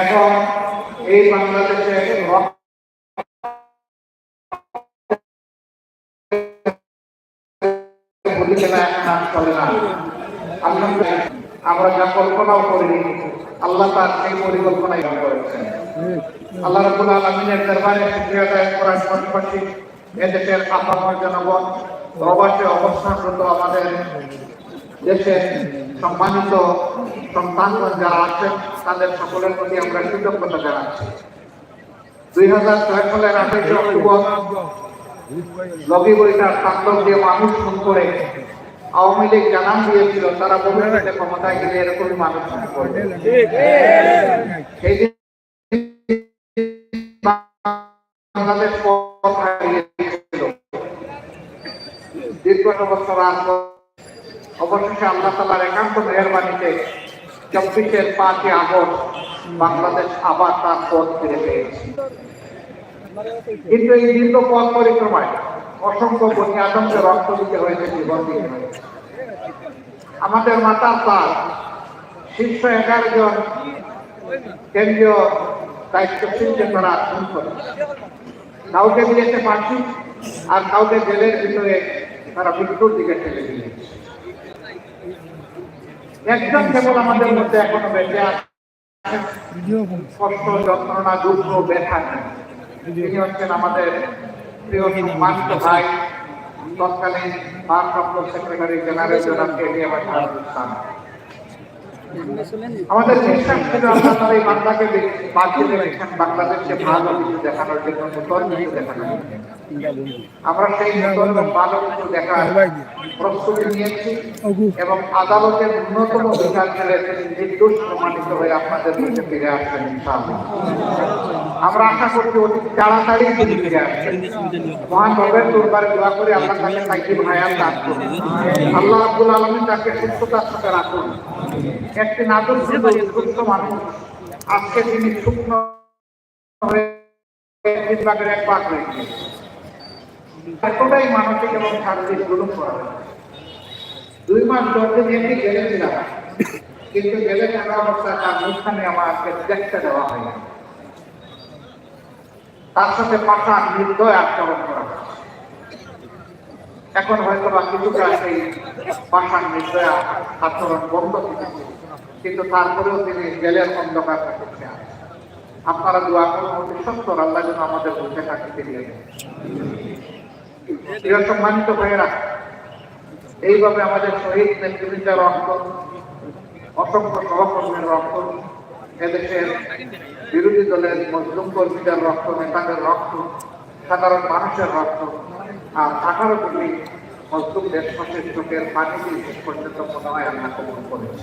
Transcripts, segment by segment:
এখন এই বাংলাদেশে রক্ত পরিচালনা কাজ করে না। আমরা যা কল্পনাও করিনি, আল্লাহ তার সেই পরিকল্পনাই করেছেন। আল্লাহ রাব্বুল আলামিনের দরবারে করার পাশাপাশি এদেশের আপামর জনগণ প্রবাসে অবস্থানরত আমাদের দেশের সম্মানিত সন্তানগণ যারা আছেন, তাদের সকলের প্রতি আমরা কৃতজ্ঞতা জানাচ্ছি। দুই হাজার ছয় সালের আঠাশে অক্টোবর লগি বইটার তাণ্ডব দিয়ে মানুষ ফোন করে আওয়ামী লীগ জানান দিয়েছিল, তারা ভবিষ্যতে ক্ষমতায় গেলে এরকমই মানুষ খুন করবে। বাংলাদেশ দীর্ঘ বছর অবশেষে আল্লাহ তালার একান্ত মেহরবানিতে চব্বিশের পাঁচই আগস্ট বাংলাদেশ আবার তার পথ ফিরে পেয়েছে। কিন্তু এই দীর্ঘ পথ পরিক্রমায় অসংখ্য বনি আদমকে রক্ত দিতে হয়েছে জীবন হয়েছে আমাদের মাতার পাল শীর্ষ এগারো জন কেন্দ্রীয় দায়িত্বশীলকে তারা খুন করে কাউকে দিয়েছে পার্টি আর কাউকে জেলের ভিতরে তারা মৃত্যুর দিকে ঠেলে দিয়েছে। একজন কেবল আমাদের মধ্যে এখনও বেঁচে আছে। কষ্ট যন্ত্রণা দুঃখ ব্যথা তিনি হচ্ছেন আমাদের প্রিয় সম্মানিত ভাই। তৎকালীন ভারপ্রাপ্ত সেক্রেটারি জেনারেল জনাব আমাদের চেষ্টা ছিল আমরা তার এই বাংলাকে বাঁচিয়ে রেখেছেন বাংলাদেশকে ভালো কিছু দেখানোর জন্য নতুন কিছু দেখানোর জন্য। আমরা সেই এবং ভালো দেখার প্রস্তুতি নিয়েছি এবং আদালতের ন্যূনতম বিচার তিনি নির্দোষ প্রমাণিত হয়ে আপনাদের মধ্যে ফিরে আসবেন আমরা আশা করছি অতি তাড়াতাড়ি তিনি ফিরে আসবেন। মহান রবের দরবারে দোয়া করে আল্লাহ তাকে সাকিব হায়াত দান করুন আল্লাহ আব্দুল আলমী তাকে সুস্থতার সাথে রাখুন। একটি নাটক ছিল উৎকৃষ্ট মানুষ। আজকে তিনি শুকনো হয়ে এক পাক হয়েছে এতটাই মানসিক এবং শারীরিক জুলুম করা দুই মাস দশ দিন কিন্তু জেলে থাকা অবস্থায় তার অনুষ্ঠানে দেখতে দেওয়া তার সাথে নির্দয় আচরণ করা এখন হয়তো বা কিছুটা সেই পাশার নির্দয় আচরণ বন্ধ থেকেছে কিন্তু তারপরেও তিনি জেলের অন্ধকার আপনারা করুন, অতি সত্তর আল্লাহ যেন আমাদের বুঝে থাকি দেন প্রিয় সম্মানিত ভাইয়েরা এইভাবে আমাদের শহীদ নেতৃবৃন্দের রক্ত, অসংখ্য সহকর্মীর রক্ত, এদেশের বিরোধী দলের মজলুম কর্মীদের রক্ত, নেতাদের রক্ত, সাধারণ মানুষের রক্ত, আর আঠারো কোটি মজলুম দেশবাসীর চোখের পানি দিয়ে শেষ পর্যন্ত মনে হয় আল্লাহ কবুল করেছে।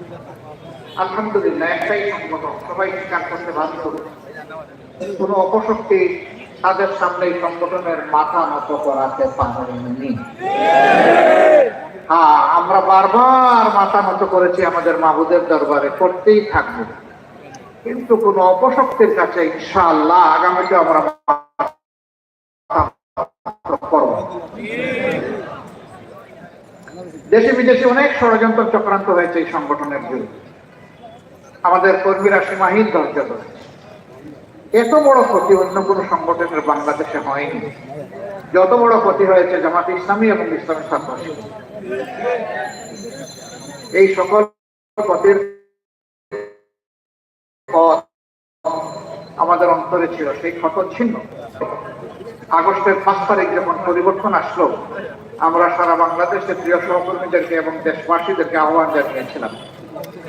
আলহামদুলিল্লাহ, একটাই সংগঠন সবাই স্বীকার করতে বাধ্য। কোনো অপশক্তি তাদের সামনে এই সংগঠনের মাথা নত করাতে পারেনি হ্যাঁ আমরা বারবার মাথা নত করেছি আমাদের মাহুদের দরবারে, করতেই থাকব। কিন্তু কোন অপশক্তির কাছে ইনশাআল্লাহ আগামীতে আমরা করব। দেশে বিদেশে অনেক ষড়যন্ত্র চক্রান্ত হয়েছে এই সংগঠনের বিরুদ্ধে। আমাদের কর্মীরা সীমাহীন ধৈর্য ধরেছে এত বড় ক্ষতি অন্য কোন সংগঠনের বাংলাদেশে হয়নি। যত বড় ক্ষতি হয়েছে জামাত ইসলামী এবং ইসলামী ছাত্র এই সকল ক্ষতির আমাদের অন্তরে ছিল, সেই ক্ষত ছিন্ন। আগস্টের পাঁচ তারিখ যখন পরিবর্তন আসলো, আমরা সারা বাংলাদেশের প্রিয় সহকর্মীদেরকে এবং দেশবাসীদেরকে আহ্বান জানিয়েছিলাম।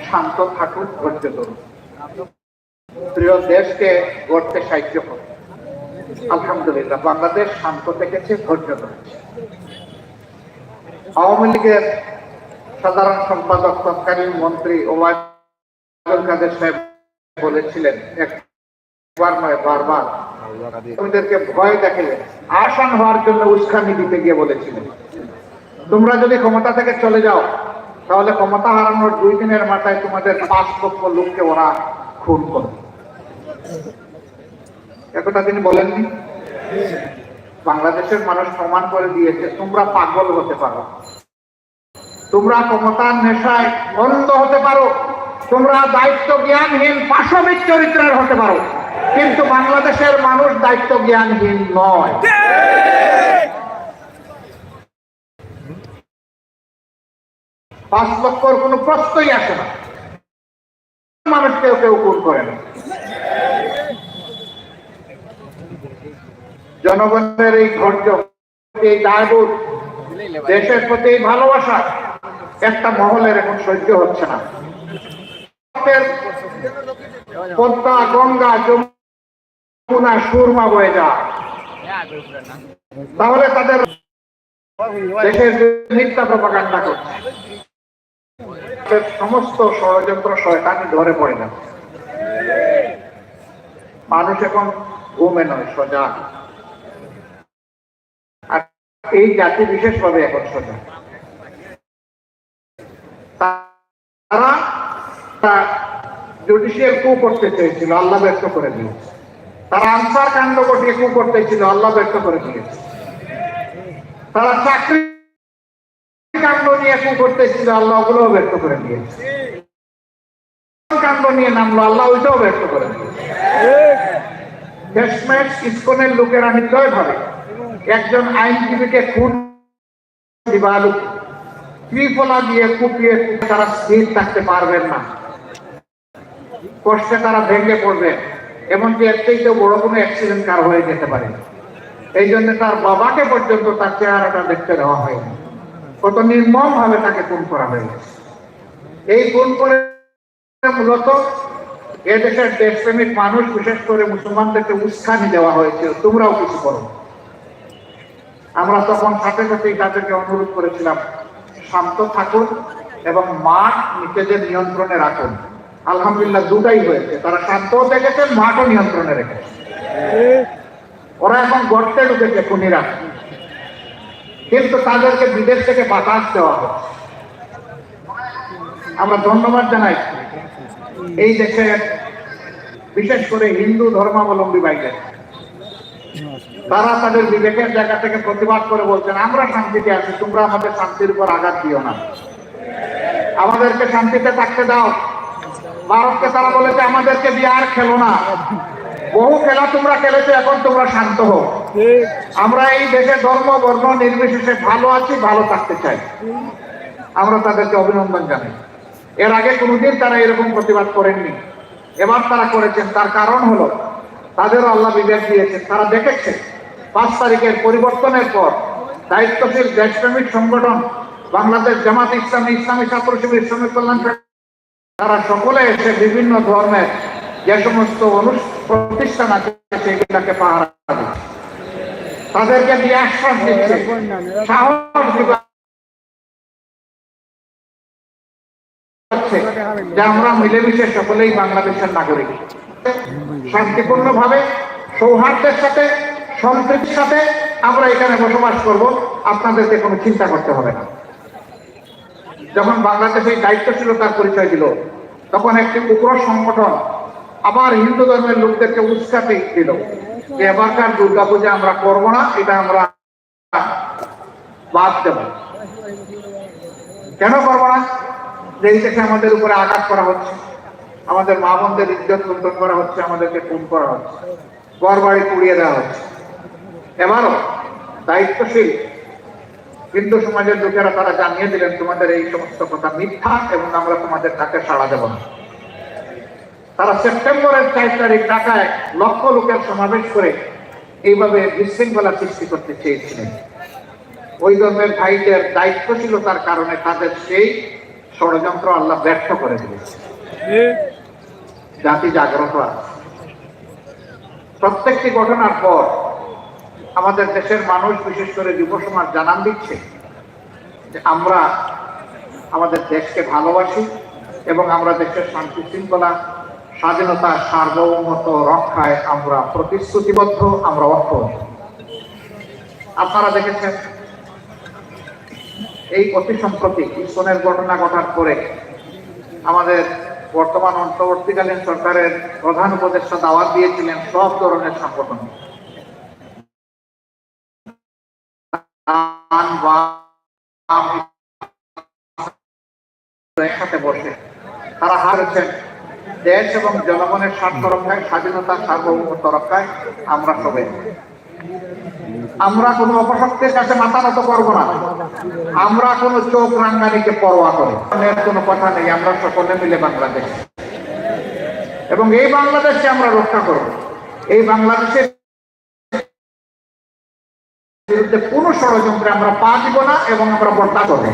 শান্ত থাকুক ধৈর্য ধরুন। প্রিয় দেশকে গড়তে সাহায্য করুন। আলহামদুলিল্লাহ, বাংলাদেশ শান্ত থেকেছে, ধৈর্য ধরেছে আওয়ামী লীগের সাধারণ সম্পাদক তৎকালীন মন্ত্রী ওবায়দুল কাদের সাহেব বলেছিলেন, একবার নয়, বারবার। তোমাদেরকে ভয় দেখালে আসান হওয়ার জন্য উস্কানি দিতে গিয়ে বলেছিলেন, তোমরা যদি ক্ষমতা থেকে চলে যাও তাহলে ক্ষমতা হারানোর দুই দিনের মাথায় তোমাদের পাঁচ লক্ষ লোককে ওরা খুন করবে। একথা তিনি বলেননি? বাংলাদেশের মানুষ প্রমাণ করে দিয়েছে, তোমরা পাগল হতে পারো। তোমরা ক্ষমতার নেশায় অন্ধ হতে পারো। তোমরা দায়িত্ব জ্ঞানহীন পাশবিক চরিত্রের হতে পারো। কিন্তু বাংলাদেশের মানুষ দায়িত্ব জ্ঞানহীন নয়। পাঁচ লক্ষর কোনো প্রশ্নই আসে না। মানুষ কেউ খুন করে না। জনগণের এই ধৈর্য, এই দায়বোধ দেশের প্রতি এই ভালোবাসা একটা মহলের এখন সহ্য হচ্ছে না। পদ্মা গঙ্গা, যমুনা, সুরমা বয়ে যা। তাহলে তাদের দেশের মিথ্যা প্রপাকাণ্ডা করছে। তাদের সমস্ত ষড়যন্ত্র শয়তানি ধরে পড়ে না। মানুষ এখন ঘুমে নয়, সজাগ। আর এই জাতি বিশেষ ভাবে এখন সজাগ। তারা জুডিশিয়াল কু করতে চেয়েছিল, আল্লাহ ব্যক্ত করে দিয়েছে। তারা আনসার কাণ্ড ঘটিয়ে কু করতে ছিল আল্লাহ ব্যক্ত করে দিয়েছে। তারা চাকরি কাণ্ড নিয়ে কু করতে ছিল আল্লাহ ওগুলোও ব্যক্ত করে দিয়েছে। কাণ্ড নিয়ে নামলো? আল্লাহ ওইটাও ব্যক্ত করে ইস্কনের লোকেরা নির্দয় ভাবে একজন আইনজীবীকে খুন ত্রিফলা দিয়ে কুপিয়ে তারা স্থির থাকতে পারবেন না। কষ্টে তারা ভেঙে পড়বে। এমনকি এর চাইতে বড় কোনো অ্যাক্সিডেন্ট কার হয়ে যেতে পারে। এই জন্য তার বাবাকে পর্যন্ত তার চেহারাটা দেখতে দেওয়া হয়নি। কত নির্মম ভাবে তাকে খুন করা হয়েছে এই খুন করে মূলত এ দেশের দেশপ্রেমিক মানুষ, বিশেষ করে মুসলমানদেরকে উস্কানি দেওয়া হয়েছিল, তোমরাও কিছু করো। আমরা তখন সাথে সাথেই তাদেরকে অনুরোধ করেছিলাম, শান্ত থাকুন এবং মাঠ নিজেদের নিয়ন্ত্রণে রাখুন। আলহামদুলিল্লাহ দুটাই হয়েছে। তারা শান্ত দেখেছেন, মাঠও নিয়ন্ত্রণে রেখেছে। ওরা এখন গর্তে ঢুকেছে খুনিরা। কিন্তু তাদেরকে বিদেশ থেকে বাতাস দেওয়া হবে। আমরা ধন্যবাদ জানাই। এই দেশে বিশেষ করে হিন্দু ধর্মাবলম্বী বাইরে তারা তাদের বিবেকের জায়গা থেকে প্রতিবাদ করে বলছেন, আমরা শান্তিতে আছি, তোমরা আমাদের শান্তির উপর আঘাত দিও না। আমাদেরকে শান্তিতে থাকতে দাও। ভারতকে তারা বলেছে, আমাদেরকে দিয়ে আর খেলো না। বহু খেলা তোমরা খেলেছো, এখন তোমরা শান্ত হও। আমরা এই দেশে ধর্ম, বর্ণ, নির্বিশেষে ভালো আছি, ভালো থাকতে চাই। আমরা তাদেরকে অভিনন্দন জানাই। এর আগে কোনোদিন তারা এরকম প্রতিবাদ করেননি। এবার তারা করেছেন। তার কারণ হলো, তাদেরও আল্লাহ বিবেক দিয়েছেন। তারা দেখেছে, পাঁচ তারিখের পরিবর্তনের পর দায়িত্বশীল দেশপ্রেমিক সংগঠন, বাংলাদেশ জামাত ইসলামী ইসলামী ছাত্র শিবির, শ্রমিক কল্যাণ তারা সকলে এসে বিভিন্ন ধর্মের যে সমস্ত অনু- প্রতিষ্ঠান আছে, সেগুলাকে পাহারা তাদেরকে দিয়ে আশ্বাস দিচ্ছে। সাহস যে আমরা মিলেমিশে সকলেই বাংলাদেশের নাগরিক। শান্তিপূর্ণ ভাবে সৌহার্দ্যের সাথে, সম্প্রীতির সাথে আমরা এখানে বসবাস করব। আপনাদেরকে কোনো চিন্তা করতে হবে না। যখন বাংলাদেশ এই দায়িত্বশীলতার পরিচয় দিল, তখন একটি উগ্র সংগঠন আবার হিন্দু ধর্মের লোকদেরকে উৎসাহে দিল। এবারকার দুর্গাপূজা আমরা করব না, এটা আমরা বাদ দেব। কেন করব না? যে এই দেশে আমাদের উপরে আঘাত করা হচ্ছে, আমাদের মা বোনদের ইজ্জত লুণ্ঠন করা হচ্ছে, আমাদেরকে খুন করা হচ্ছে ঘর বাড়ি পুড়িয়ে দেওয়া হচ্ছে। এবারও দায়িত্বশীল হিন্দু সমাজের লোকেরা তারা জানিয়ে দিলেন, তোমাদের এই সমস্ত কথা মিথ্যা এবং আমরা তোমাদের ডাকে সাড়া দেব না। তারা সেপ্টেম্বরের চার তারিখ ঢাকায় লক্ষ লোকের সমাবেশ করে এইভাবে বিশৃঙ্খলা সৃষ্টি করতে চেয়েছিলেন। ওই ধর্মের ভাইদের দায়িত্বশীলতার কারণে তাদের সেই ষড়যন্ত্র আল্লাহ ব্যর্থ করে দিয়েছে। জাতি জাগ্রত প্রত্যেকটি ঘটনার পর আমাদের দেশের মানুষ, বিশেষ করে যুব সমাজ, জানান দিচ্ছে যে আমরা আমাদের দেশকে ভালোবাসি এবং আমরা দেশের শান্তি শৃঙ্খলা স্বাধীনতা সার্বভৌমত্ব রক্ষায় আমরা প্রতিশ্রুতিবদ্ধ, আমরা ঐক্যবদ্ধ আপনারা দেখেছেন, এই অতি সম্প্রতি ইস্কনের ঘটনা ঘটার পরে আমাদের বর্তমান অন্তর্বর্তীকালীন সরকারের প্রধান উপদেষ্টা দাওয়াত দিয়েছিলেন সব ধরনের সংগঠন। একসাথে বসে তারা হারেছেন দেশ এবং জনগণের স্বার্থ রক্ষায় স্বাধীনতা সার্বভৌমত্ব রক্ষায় আমরা সবাই আমরা কোনো অপশক্তির কাছে মাথা নত করব না। আমরা কোনো চোখ রাঙ্গানিকে পরোয়া করি কোনো কথা নেই, আমরা সকলে মিলে বাংলাদেশ। এবং এই বাংলাদেশকে আমরা রক্ষা করব। এই বাংলাদেশের বিরুদ্ধে কোনো ষড়যন্ত্রে আমরা পা দিব না এবং আমরা বর্তা করব।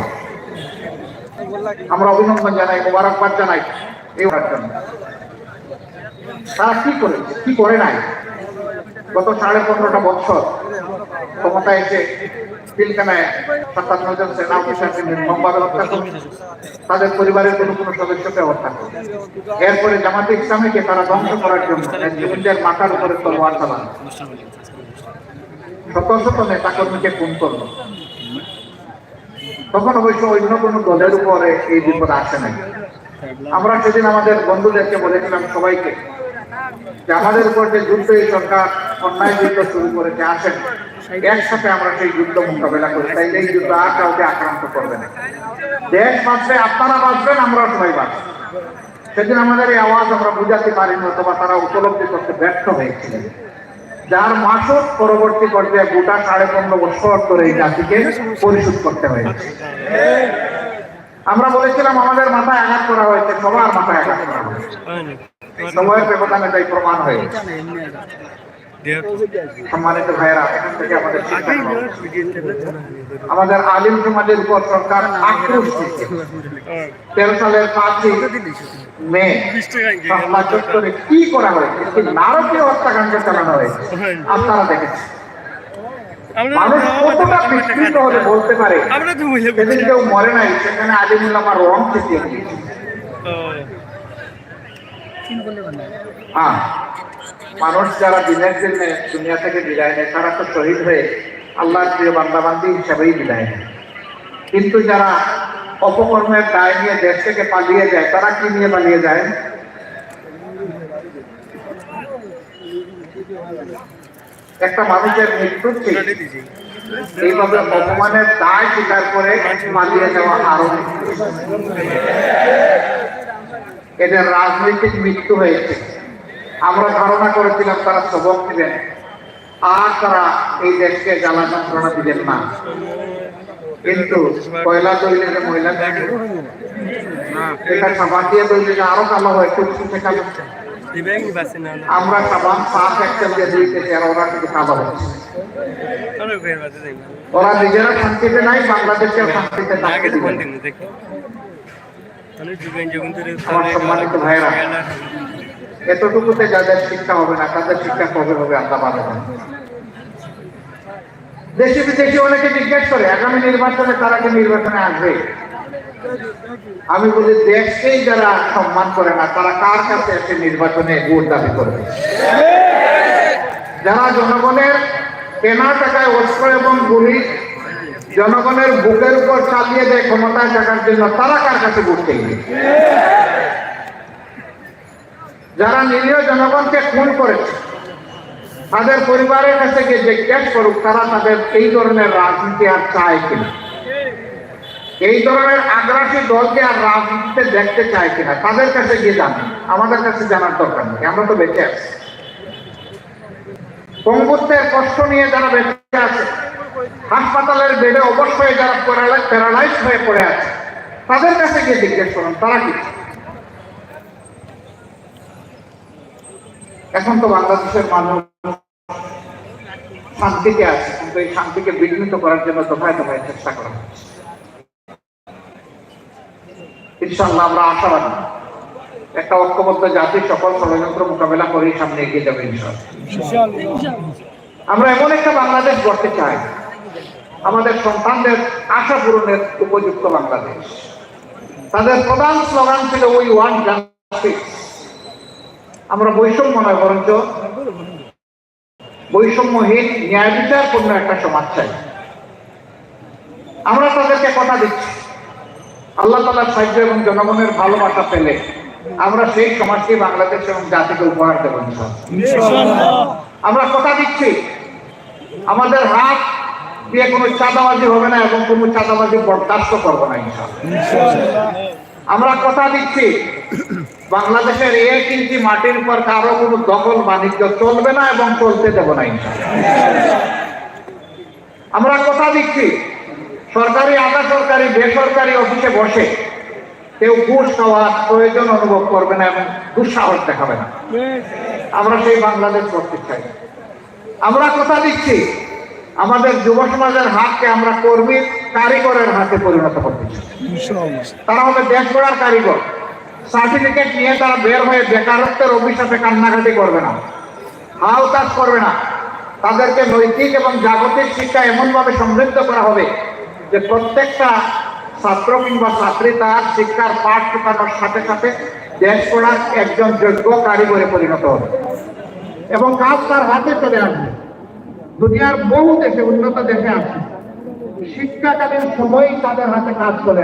আমরা অভিনন্দন জানাই, মোবারকবাদ জানাই। কি কি করে নাই? গত সাড়ে তাদের পরিবারের কোনো কোনো সদস্যকে হত্যা এরপরে জামাতে ইসলামীকে তারা ধ্বংস করার জন্য মাথার উপরে তলোয়ার চালান। শত শত নেতা কর্মীকে খুন করল। তখন অবশ্য অন্য কোনো দলের উপরে এই বিপদ আসে নাই। আমরা সেদিন আমাদের বন্ধুদেরকে বলেছিলাম সবাইকে যে আমাদের উপর যে যুদ্ধ এই সরকার অন্যায় যুদ্ধ শুরু করেছে, আসেন। একসাথে আমরা সেই যুদ্ধ মোকাবেলা করি। তাই এই যুদ্ধ আর কাউকে আক্রান্ত করবে না। দেশ বাঁচবে আপনারা বাঁচবেন আমরা সবাই বাঁচব। সেদিন আমাদের এই আওয়াজ আমরা বুঝাতে পারিনি, অথবা তারা উপলব্ধি করতে ব্যর্থ হয়েছিলেন। যার মাসক পরবর্তী পর্যায়ে গোটা সাড়ে পনেরো বছর ধরে এই জাতিকে পরিশোধ করতে হয়েছে। আমরা বলেছিলাম আমাদের মাথায় আঘাত করা হয়েছে, সবার মাথায় আঘাত করা হয়েছে। সময়ের ব্যবধানে তাই প্রমাণ হয়েছে সম্মানিত ভাইয়েরা থেকে আমাদের। আমাদের আলিম সমাজের উপর সরকার আক্রোশ তেরো সালের পাঁচই মে কি করা হয়েছে? নারকীয় হত্যাকাণ্ড চালানো হয়েছে। আপনারা দেখেছেন। মানুষ কতটা বিস্মৃত হলে বলতে পারে? আমরা তো বুঝে সেদিন কেউ মরে নাই সেখানে আলিমুল আমার রং ছিটিয়ে হ্যাঁ মানুষ যারা দিনের জন্য দুনিয়া থেকে বিদায় নেয় তারা তো শহীদ হয়ে আল্লাহর প্রিয় বান্দাবান্দি হিসাবেই বিদায় নেয়। কিন্তু যারা অপকর্মের দায় নিয়ে দেশ থেকে পালিয়ে যায় তারা কি নিয়ে পালিয়ে যায়? একটা মানুষের মৃত্যুর ঠিক এইভাবে অপমানের দায় স্বীকার করে পালিয়ে যাওয়া আরও এদের রাজনৈতিক মৃত্যু হয়েছে। আমরা ধারণা করেছিলাম তারা সবক দিবেন। আর তারা এই দেশকে জ্বালা যন্ত্রণা দিবেন না। কিন্তু কয়লা তৈরি যে মহিলা এটা সাবান দিয়ে তৈরি যে আরও কালো হয়। টুকটুকে কালো আমরা সাবান পাঁচ একটা দিয়েছি আর ওরা কিন্তু যাই ওরা নিজেরা শান্তিতে নাই বাংলাদেশের শান্তিতে আমার সম্মানিত। এতটুকুতে যাদের শিক্ষা হবে না তাদের শিক্ষা কবে হবে আমরা পাবো না দেশে বিদেশে অনেকে জিজ্ঞেস করে আগামী নির্বাচনে তারা কি নির্বাচনে আসবে? আমি বলি, দেশকেই যারা সম্মান করে না, তারা কার কাছে এসে নির্বাচনে ভোট দাবি করবে? যারা জনগণের কেনা টাকায় অস্ত্র এবং গুলি জনগণের বুকের উপর চালিয়ে দেয় ক্ষমতায় থাকার জন্য, তারা কার কাছে ভোট চাইবে? যারা নিরীহ জনগণকে খুন করেছে, তাদের পরিবারের কাছে গিয়ে জিজ্ঞেস করুক, তারা তাদের এই ধরনের রাজনীতি আর চায় কিনা? এই ধরনের আগ্রাসী দলকে আর রাজনীতিতে দেখতে চায় কিনা, তাদের কাছে গিয়ে জানেন আমাদের কাছে জানার দরকার নেই, আমরা তো বেঁচে আছি। পঙ্গুত্বের কষ্ট নিয়ে যারা বেঁচে আছে, হাসপাতালের বেডে অবশ্যই যারা প্যারালাইজ হয়ে পড়ে আছে, তাদের কাছে গিয়ে জিজ্ঞেস করুন, তারা কি? এখন তো বাংলাদেশের মানুষ শান্তিতে আছে, কিন্তু এই শান্তিকে বিঘ্নিত করার জন্য দফায় দফায় চেষ্টা করা হচ্ছে। ইনশাল্লাহ আমরা আশাবাদী। একটা ঐক্যবদ্ধ জাতি সকল ষড়যন্ত্র মোকাবেলা করে সামনে এগিয়ে যাবে আমরা এমন একটা বাংলাদেশ গড়তে চাই। আমাদের সন্তানদের আশা পূরণের উপযুক্ত বাংলাদেশ। তাদের প্রধান স্লোগান ছিল উই ওয়ান জাস্টিস আমরা বৈষম্য নয় বরঞ্চ বৈষম্যহীন ন্যায় বিচারপূর্ণ একটা সমাজ চাই। আমরা তাদেরকে কথা দিচ্ছি। আল্লাহ তালার সাহায্য এবং জনগণের ভালোবাসা পেলে আমরা সেই সমাজকে বাংলাদেশ এবং জাতিকে উপহার দেব আমরা কথা দিচ্ছি আমাদের হাত দিয়ে কোনো চাঁদাবাজি হবে না এবং কোনো চাঁদাবাজি বরদাস্ত করব না। আমরা কথা দিচ্ছি বাংলাদেশের এক ইঞ্চি মাটির উপর কারও কোনো দখল বাণিজ্য চলবে না এবং চলতে দেব না। আমরা কথা দিচ্ছি সরকারি আধা সরকারি বেসরকারি অফিসে বসে কেউ ঘুষ খাওয়ার প্রয়োজন অনুভব করবে না এবং দুঃসাহস দেখাবে না। আমরা সেই বাংলাদেশ করতে চাই। আমরা কথা দিচ্ছি আমাদের যুব সমাজের হাতকে আমরা কর্মীর কারিগরের হাতে পরিণত করতে চাই। তারা হবে দেশ গড়ার কারিগর। সার্টিফিকেট নিয়ে তারা বের হয়ে বেকারত্বের অভিশাপে কান্নাকাটি করবে না হাও কাজ করবে না। তাদেরকে নৈতিক এবং জাগতিক শিক্ষা এমনভাবে সমৃদ্ধ করা হবে যে প্রত্যেকটা ছাত্র কিংবা ছাত্রী তার শিক্ষার পাঠ শেখানোর সাথে সাথে দেশ পড়ার একজন যোগ্য কারিগরে পরিণত হবে এবং কাজ তার হাতে চলে আসবে দুনিয়ার বহু দেশে, উন্নত দেশে আছে শিক্ষাকালীন সময়ই তাদের হাতে কাজ চলে আসে।